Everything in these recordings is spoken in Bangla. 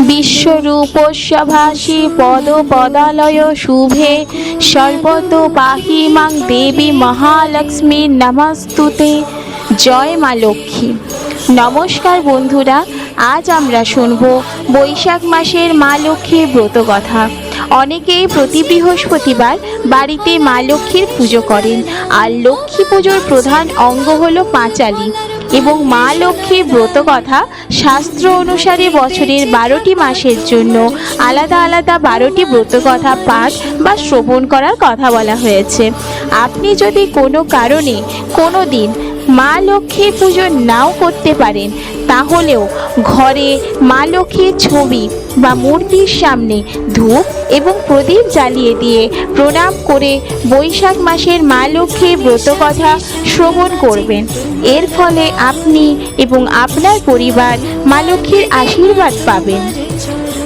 বিশ্বরূপস্যভাসী পদ পদালয় শুভে। সর্বত পাহি মাং দেবী মহালক্ষ্মী নমস্তুতে। জয় মা লক্ষ্মী। নমস্কার বন্ধুরা, আজ আমরা শুনব বৈশাখ মাসের মা লক্ষ্মীর ব্রত কথা। অনেকেই প্রতি বৃহস্পতিবার বাড়িতে মা লক্ষ্মীর পুজো করেন। আর লক্ষ্মী পুজোর প্রধান অঙ্গ হলো পাঁচালী। এবং মা লক্ষ্মীর ব্রত কথা শাস্ত্র অনুসারে বছরের বারোটি মাসের জন্য আলাদা আলাদা বারোটি ব্রত কথা পাঠ বা শ্রবণ করার কথা বলা হয়েছে। আপনি যদি কোনো কারণে কোনো দিন মা লক্ষ্মী পুজো নাও করতে পারেন। তাহলেও ঘরে মা লক্ষ্মীর ছবি বা মূর্তির সামনে ধূপ এবং প্রদীপ জ্বালিয়ে দিয়ে প্রণাম করে বৈশাখ মাসের মা লক্ষ্মীর ব্রত কথা শ্রবণ করবেন। এর ফলে আপনি এবং আপনার পরিবার মা লক্ষ্মীর আশীর্বাদ পাবেন।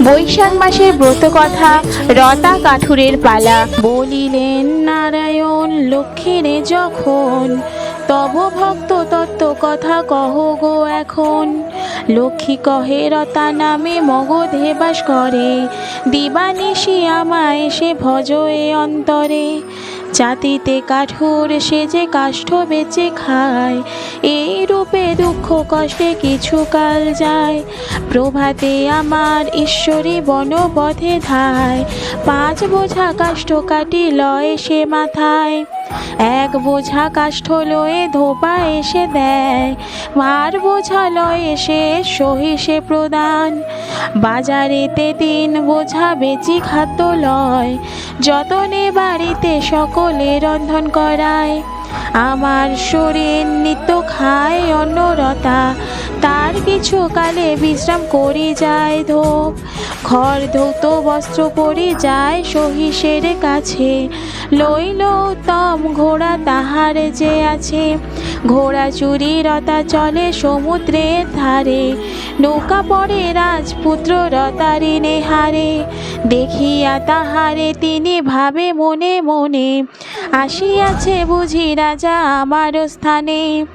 বৈশাখ মাসের ব্রত কথা রতা কাঠুরের পালা। বলিলেন, নারায়ণ, লক্ষ্মীরে যখন তব ভক্ত তত্ত্ব কথা কহ গো এখন। লক্ষ্মী কহে, রতা নামে মগধে বাস করে। দিবানিশি আমায় সে ভজ এ অন্তরে। জাতিতে কাঠুর সে যে কাষ্ঠ বেচে খায়। এই রূপে দুঃখ কষ্টে কিছু কাল যায়। প্রভাতে আমার ঈশ্বরী বনবধে ধায়। পাঁচ বোঝা কাষ্ঠ কাটি লয় সে মাথায়। এক বোঝা কাষ্ঠ লয়ে ধোপা এসে দেয়, মার বোঝা লয় এসে সহিষে প্রদান। বাজারেতে তিন বোঝা বেচি খাদ্য লয়, যতনে বাড়িতে সকলে রন্ধন করায়। আমার শরীর নিত্য খায় অন্নরতা, তার কিছু কালে বিশ্রাম করি যায় ধোপ ঘর ধৌত বস্ত্র পরি যায় সহিসের কাছে, লইল তম ঘোড়া তাহার যে আছে, ঘোড়া চুরি রতা চলে সমুদ্রের ধারে, নৌকা পড়ে রাজপুত্র রতারি নেহারে দেখিয়া তাহারে তিনি ভাবে মনে মনে, আসিয়াছে বুঝি রাজা আমার স্থানে,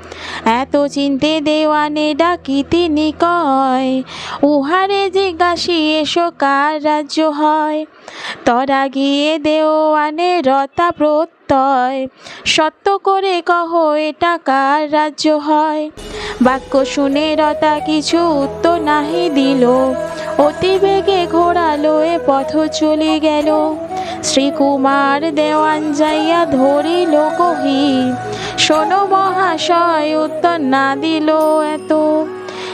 এত চিনতে দেওয়ানে ডাকি তিনি কয়, উহারে জিজ্ঞাসি এসো কার রাজ্য হয়? তরা গিয়ে দেওয়ানে রতা প্রত্যয়, সত্য করে কহ এটা কার রাজ্য হয়? বাক্য শুনে রতা কিছু উত্তর নাহি দিল অতি বেগে ঘোড়া লয়ে পথ চলে গেল। শ্রীকুমার দেওয়ান যাইয়া ধরিল কহি, শোনো মহাশয়, উত্তর না দিল এত।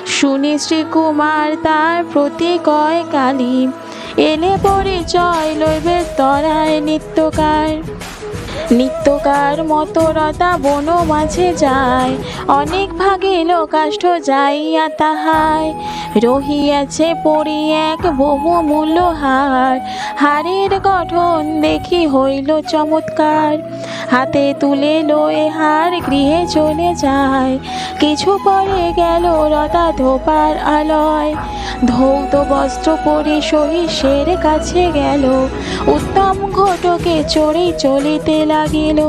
শুনি শ্রীকুমার তার প্রতি কয় কালী এলে পরিচয় লইবে তরায় নিত্যকার। নিত্যকার মতো রতা বন মাঝে যায়। অনেক ভাগে লোকাষ্ঠ যাইয়া তাহায় রহিয়াছে পড়ি এক বহু মূল্য হার। হারের গঠন দেখি হইল চমৎকার। হাতে তুলে লয়ে হার গৃহে চলে যায়। কিছু পরে গেল রতা ধোপার আলয়। ধৌত বস্ত্র পরে সহিসের কাছে গেল। উত্তম ঘটকে চড়ে চলিতে লাগিল।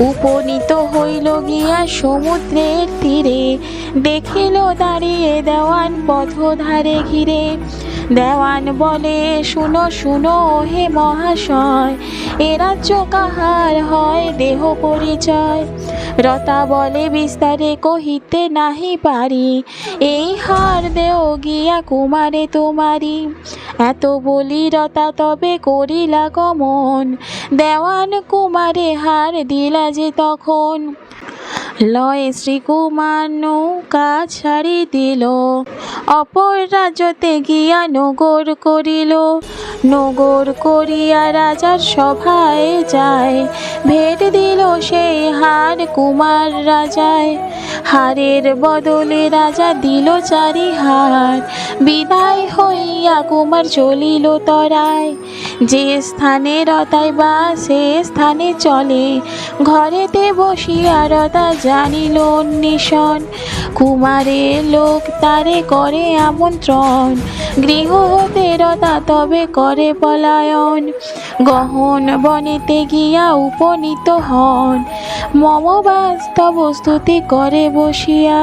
উপনীত হইল গিয়া সমুদ্রের তীরে। দেখিল দাঁড়িয়ে দেওয়ান পথ ধারে ঘিরে। দেওয়ান বলে, শুনো শুনো, হে মহাশয়, এ রাজ্য কাহার হয় দেহ পরিচয়? রতা বলে, বিস্তারে কহিতে নাহি পারি। এই হার দেও গিয়া কুমারে তোমারি। এত বলিরতা তবে করিলা গমন। দেওয়ান কুমারে হার দিলা যে তখন। লয়ে শ্রীকুমার নৌকা ছাড়ি দিল। অপর রাজ্যতে গিয়া নগর করিল। নগর করিয়া রাজার সভায় যায়। ভেট দিল সেই হার কুমার রাজায়। হারের বদলে রাজা দিল চারি হার বিদায় হইয়া কুমার চলিল তরায়। যে স্থানে রতাই বা সে স্থানে চলে। ঘরেতে বসিয়া রতা জানিল অন্বেষণ। কুমারের লোক তারে করে আমন্ত্রণ। গৃহ হতে রতা তবে করে পলায়ন। গহন বনেতে গিয়া উপনীত হন। মম বাস্তব স্তুতি করে বসিয়া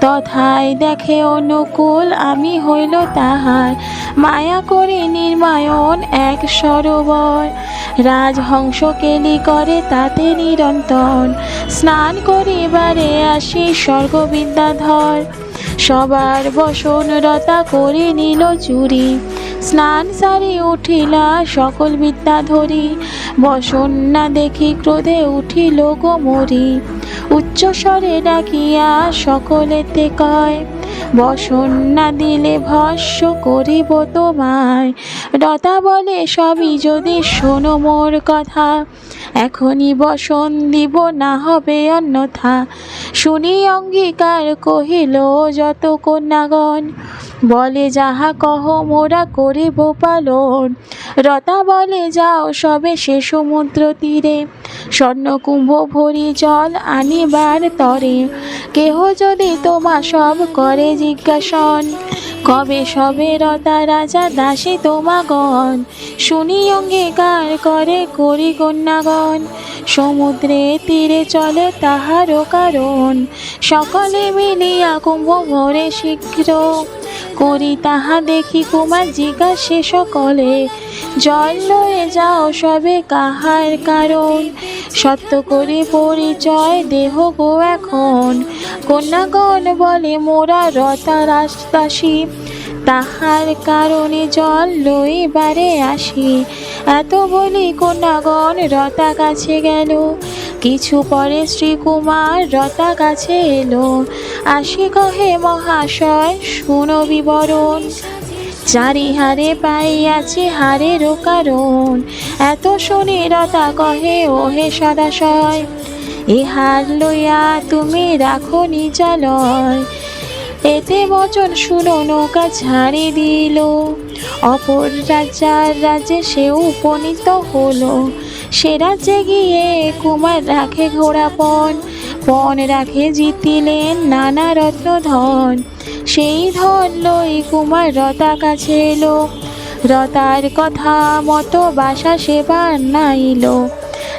তথায় দেখে অনুকূল আমি হইল তাহার। মায়া করে নির্মায়ন এক সরোবর। রাজহংস কেলি করে তাতে নিরন্তর। স্নান করিবারে আসি স্বর্গবিদ্যাধর। সবার বসনরতা করে নিল চুরি। স্নান সারি উঠিলা সকল বিদ্যা ধরি বসন না দেখি ক্রোধে উঠিল গোমরি। উচ্চস্বরে ডাকিয়া সকলেতে কয়, বসন না দিলে ভস্য করিব তোমায় রতা বলে, সবই যদি শোনো মোর কথা। এখনই বসন দিব, না হবে অন্যথা শুনি অঙ্গীকার কহিল, যত কন্যাগণ বলে, যাহা কহ মোরা করিব পালন। রতা বলে, যাও সবে সে সমুদ্র তীরে। স্বর্ণকুম্ভ ভরি জল আনিবার তরে। কেহ যদি তোমা সব করে জিজ্ঞাসন, কবে সবে রতা রাজা দাসী তোমাগণ? শুনি অঙ্গীকার করে করি কন্যাগণ। সমুদ্রে তীরে চলে তাহারও কারণ। সকলে মিলিয়া কুম্ভ ভরে শীঘ্র করি তাহা দেখি কুমার জিজ্ঞাসে সকলে। জল লয়ে যাও সবে কাহার কারণ। সত্য করে পরিচয় দেহ গো এখন। কন্যাগণ বলে, মোরা রতা রাস্তাসী তাহার কারণে জল লইবারে আসি। এত বলি কন্যাগণ রতা কাছে গেল। কিছু পরে শ্রীকুমার রতা কাছে এলো। আসি কহে, মহাশয়, শুনো বিবরণ। চারি হারে পাইয়াছি হারেরও কারণ। এত শুনি রতা কহে, ওহে সদাশয়, এ হার লইয়া তুমি রাখো নিজালয় এতে বচন শুনো, নৌকা ছাড়ি দিল। অপর রাজার রাজ্যে সে উপনীত হলো। সে রাজ্যে গিয়ে কুমার রাখে ঘোড়া পণ পণ রাখে জিতিলেন নানা রত্ন ধন। সেই ধন লই কুমার রতা কাছে এলো, রতার কথা মতো বাসা সেবার নাইল।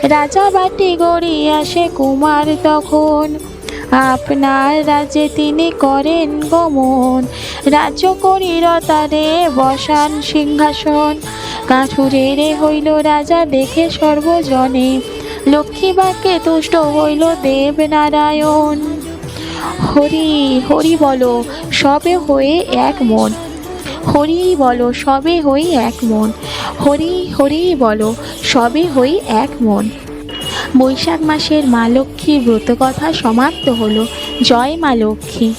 রাজা বাটি গড়ি আসে কুমার তখন। আপনার রাজ্যে তিনি করেন গমন। রাজ্য করি রতারে বসান সিংহাসন। কাঠুরের হইল রাজা, দেখে সর্বজনে। লক্ষ্মী বাক্যে তুষ্ট হইল দেবনারায়ণ। হরি হরি বলো, সবে হয়ে এক মন। হরি বলো, সবে হই এক মন। হরি হরি বলো, সবে হই এক মন। বৈশাখ মাসের মা লক্ষ্মীর ব্রতকথা সমাপ্ত হলো। জয় মা লক্ষ্মী।